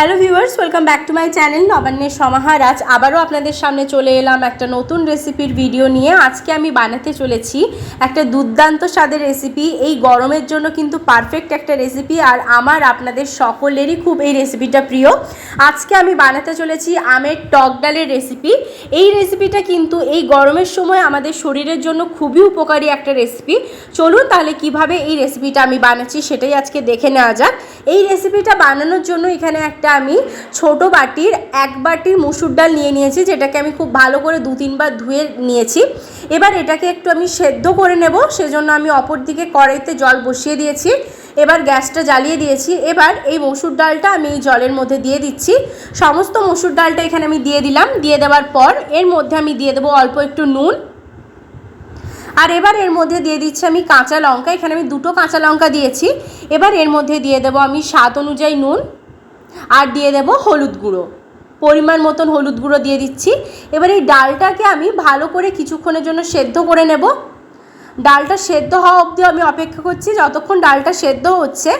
Hello viewers welcome back to my channel নবান্নের সমাহার আজ আবারও আপনাদের সামনে চলে এলাম একটা নতুন রেসিপির ভিডিও নিয়ে। আজকে আমি বানাতে চলেছি একটা দুর্দান্ত স্বাদের রেসিপি এই গরমের জন্য কিন্তু পারফেক্ট একটা রেসিপি আর আমার আপনাদের সকলেরই খুব এই রেসিপিটা প্রিয়। আজকে আমি বানাতে চলেছি আমের টক ডালের রেসিপি এই রেসিপিটা কিন্তু এই গরমের সময় আমাদের শরীরের জন্য খুবই উপকারী একটা রেসিপি চলুন তাহলে কীভাবে এই রেসিপিটা আমি বানাচ্ছি সেটাই আজকে দেখে নেওয়া যাক। এই রেসিপিটা বানানোর জন্য এখানে একটা আমি ছোট বাটির এক বাটি মুসুর ডাল নিয়ে নিয়েছি, যেটাকে আমি খুব ভালো করে দু তিনবার ধুয়ে নিয়েছি। এবার এটাকে একটু আমি সেদ্ধ করে নেব, সেজন্য আমি অপর দিকে কড়াইতে জল বসিয়ে দিয়েছি। এবার গ্যাসটা জ্বালিয়ে দিয়েছি। এবার এই মসুর ডালটা আমি এই জলের মধ্যে দিয়ে দিচ্ছি। সমস্ত মসুর ডালটা এখানে আমি দিয়ে দিলাম। দিয়ে দেওয়ার পর এর মধ্যে আমি দিয়ে দেবো অল্প একটু নুন। আর এবার এর মধ্যে দিয়ে দিচ্ছি আমি কাঁচা লঙ্কা। এখানে আমি দুটো কাঁচা লঙ্কা দিয়েছি। এবার এর মধ্যে দিয়ে দেবো আমি স্বাদ অনুযায়ী নুন। আর দিয়ে দেবো হলুদ গুঁড়ো। পরিমাণ মতন হলুদ গুঁড়ো দিয়ে দিচ্ছি। এবার এই ডালটাকে আমি ভালো করে কিছুক্ষণের জন্য সেদ্ধ করে নেব। ডালটা সেদ্ধ হওয়া অবধি আমি অপেক্ষা করছি, যতক্ষণ ডালটা সেদ্ধ হচ্ছে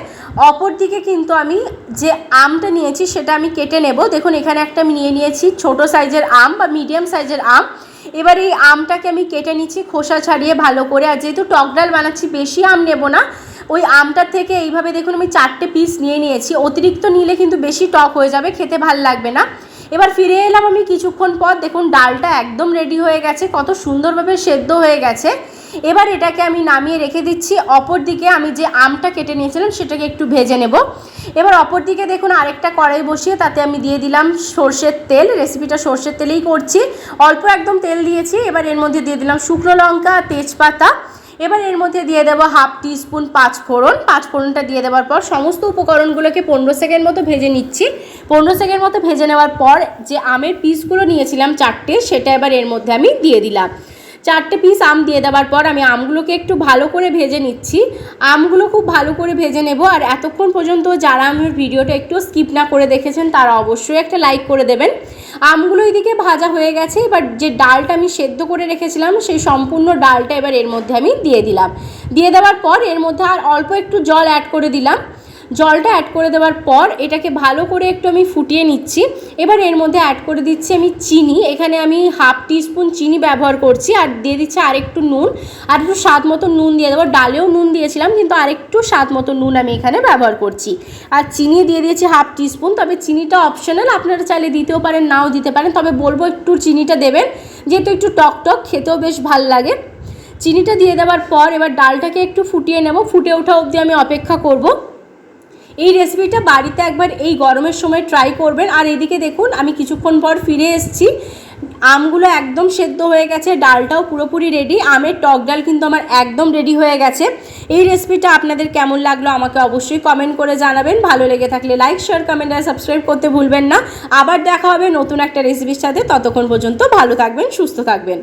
অপর দিকে কিন্তু আমি যে আমটা নিয়েছি সেটা আমি কেটে নেব। দেখুন, এখানে একটা আমি নিয়ে নিয়েছি ছোট সাইজের আম বা মিডিয়াম সাইজের আম। এবার এই আমটাকে আমি কেটে নিচ্ছি খোসা ছাড়িয়ে ভালো করে। আর যেহেতু টক ডাল বানাচ্ছি, বেশি আম নেব না। ওই আমটার থেকে এইভাবে দেখুন আমি চারটে পিস নিয়ে নিয়েছি। অতিরিক্ত নিলে কিন্তু বেশি টক হয়ে যাবে, খেতে ভালো লাগবে না। এবার ফিরে এলাম আমি কিছুক্ষণ পর। দেখুন, ডালটা একদম রেডি হয়ে গেছে, কত সুন্দরভাবে সেদ্ধ হয়ে গেছে। এবার এটাকে আমি নামিয়ে রেখে দিচ্ছি। অপর দিকে আমি যে আমটা কেটে নিয়েছিলাম, সেটাকে একটু ভেজে নেব। এবার অপর দিকে দেখুন, আরেকটা কড়াই বসিয়ে তাতে আমি দিয়ে দিলাম সর্ষের তেল। রেসিপিটা সর্ষের তেলেই করছি। অল্প একদম তেল দিয়েছি। এবার এর মধ্যে দিয়ে দিলাম শুকনো লঙ্কা, তেজপাতা। এবার এর মধ্যে দিয়ে দেবো হাফ টিস্পুন পাঁচ ফোড়ন। পাঁচ ফোড়নটা দিয়ে দেওয়ার পর সমস্ত উপকরণগুলোকে পনেরো সেকেন্ড মতো ভেজে নিচ্ছি। পনেরো সেকেন্ড মতো ভেজে নেওয়ার পর যে আমের পিসগুলো নিয়েছিলাম চারটে, সেটা এবার এর মধ্যে আমি দিয়ে দিলাম। চারটে পিস আম দিয়ে দেওয়ার পর আমি আমগুলোকে একটু ভালো করে ভেজে নিচ্ছি। আমগুলো খুব ভালো করে ভেজে নেব আর এতক্ষণ পর্যন্ত যারা আমার ভিডিওটা একটু স্কিপ না করে দেখেছেন, তারা অবশ্যই একটা লাইক করে দেবেন। আমগুলো এদিকে ভাজা হয়ে গেছে, এবার যে ডালটা আমি সেদ্ধ করে রেখেছিলাম, সেই সম্পূর্ণ ডালটা এবার এর মধ্যে আমি দিয়ে দিলাম। দিয়ে দেওয়ার পর এর মধ্যে আর অল্প একটু জল অ্যাড করে দিলাম। জলটা অ্যাড করে দেওয়ার পর এটাকে ভালো করে একটু আমি ফুটিয়ে নিচ্ছি। এবার এর মধ্যে অ্যাড করে দিচ্ছি আমি চিনি। এখানে আমি হাফ টিস্পুন চিনি ব্যবহার করছি আর দিয়ে দিচ্ছি আরেকটু নুন। আর একটু স্বাদ মতো নুন দিয়ে দেবো। ডালেও নুন দিয়েছিলাম কিন্তু আরেকটু স্বাদ মতো নুন আমি এখানে ব্যবহার করছি। আর চিনি দিয়ে দিয়েছি হাফ টিস্পুন তবে চিনিটা অপশনাল আপনারা চাইলে দিতেও পারেন, নাও দিতে পারেন। তবে বলব একটু চিনিটা দেবেন। যেহেতু একটু টক টক, খেতেও বেশ ভালো লাগে। চিনিটা দিয়ে দেওয়ার পর এবার ডালটাকে একটু ফুটিয়ে নেব। ফুটে ওঠা অবধি আমি অপেক্ষা করব। এই রেসিপিটা বাড়িতে একবার এই গরমের সময় ট্রাই করবেন। আর এদিকে দেখুন, আমি কিছুক্ষণ পর ফিরে এসেছি। আমগুলো একদম সেদ্ধ হয়ে গেছে, ডালটাও পুরোপুরি রেডি আমের টক ডাল কিন্তু আমার একদম রেডি হয়ে গেছে। এই রেসিপিটা আপনাদের কেমন লাগল আমাকে অবশ্যই কমেন্ট করে জানাবেন। ভালো লেগে থাকলে লাইক শেয়ার কমেন্ট আর সাবস্ক্রাইব করতে ভুলবেন না। আবার দেখা হবে নতুন একটা রেসিপির সাথে। ততক্ষণ পর্যন্ত ভালো থাকবেন, সুস্থ থাকবেন।